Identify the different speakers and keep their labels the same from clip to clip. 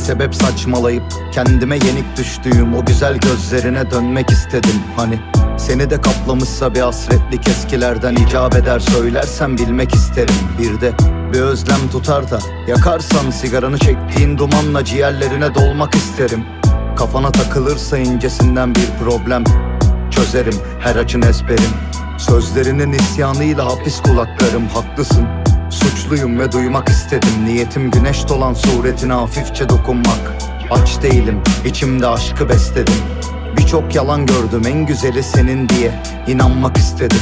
Speaker 1: sebep saçmalayıp Kendime yenik düştüğüm o güzel gözlerine dönmek istedim. Hani seni de kaplamışsa bir hasretlik eskilerden icap eder söylersen bilmek isterim. Bir de bir özlem tutar da yakarsan sigaranı çektiğin dumanla ciğerlerine dolmak isterim. Kafana takılırsa incesinden bir problem Çözerim her açın ezberim. Sözlerinin isyanıyla hapis kulaklarım haklısın Suçluyum ve duymak istedim. Niyetim güneş dolan suretine hafifçe dokunmak. Aç değilim içimde aşkı besledim. Birçok yalan gördüm en güzeli senin diye inanmak istedim.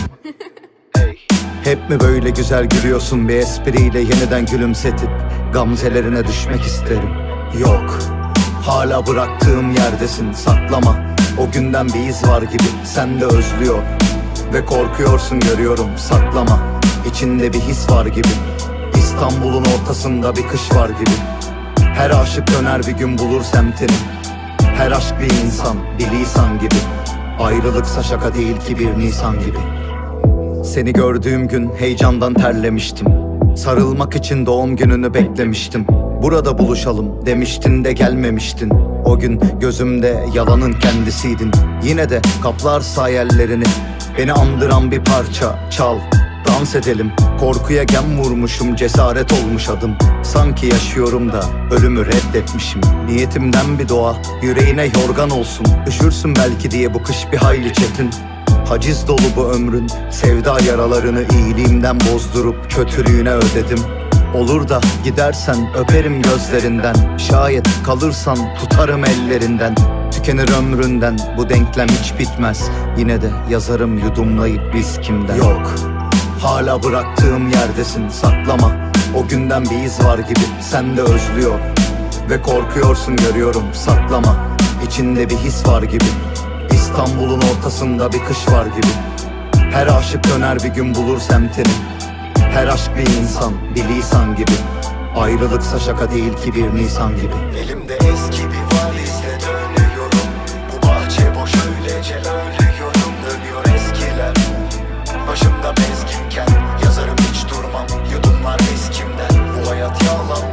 Speaker 1: Hep mi böyle güzel gülüyorsun? Bir espriyle yeniden gülümsetip Gamzelerine düşmek isterim. Yok hala bıraktığım yerdesin. Saklama O günden bir iz var gibi. Sen de özlüyor Ve korkuyorsun görüyorum. Saklama İçinde bir his var gibi. İstanbul'un ortasında bir kış var gibi. Her aşık döner bir gün bulur semtini. Her aşk bir insan bir lisan gibi. Ayrılıksa şaka değil ki bir nisan gibi. Seni gördüğüm gün heyecandan terlemiştim. Sarılmak için doğum gününü beklemiştim. Burada buluşalım demiştin de gelmemiştin. O gün gözümde yalanın kendisiydin. Yine de kaplarsa hayallerini Beni andıran bir parça çal Dans edelim. Korkuya gem vurmuşum cesaret olmuş adım. Sanki yaşıyorum da ölümü reddetmişim. Niyetimden bir doğa yüreğine yorgan olsun. Üşürsün belki diye bu kış bir hayli çetin. Haciz dolu bu ömrün Sevda yaralarını iyiliğimden bozdurup Kötülüğüne ödedim. Olur da gidersen öperim gözlerinden. Şayet kalırsan tutarım ellerinden. Tükenir ömründen bu denklem hiç bitmez. Yine de yazarım yudumlayıp biz kimden Yok hala bıraktığım yerdesin saklama. O günden bir iz var gibi sen de özlüyor. Ve korkuyorsun görüyorum saklama. İçinde bir his var gibi. İstanbul'un ortasında bir kış var gibi. Her aşık döner bir gün bulur semtini. Her aşk bir insan bir lisan gibi. Ayrılıksa şaka değil ki bir nisan gibi.
Speaker 2: Elimde eski bir valizle dönüyorum. Bu bahçe boş öylece solo.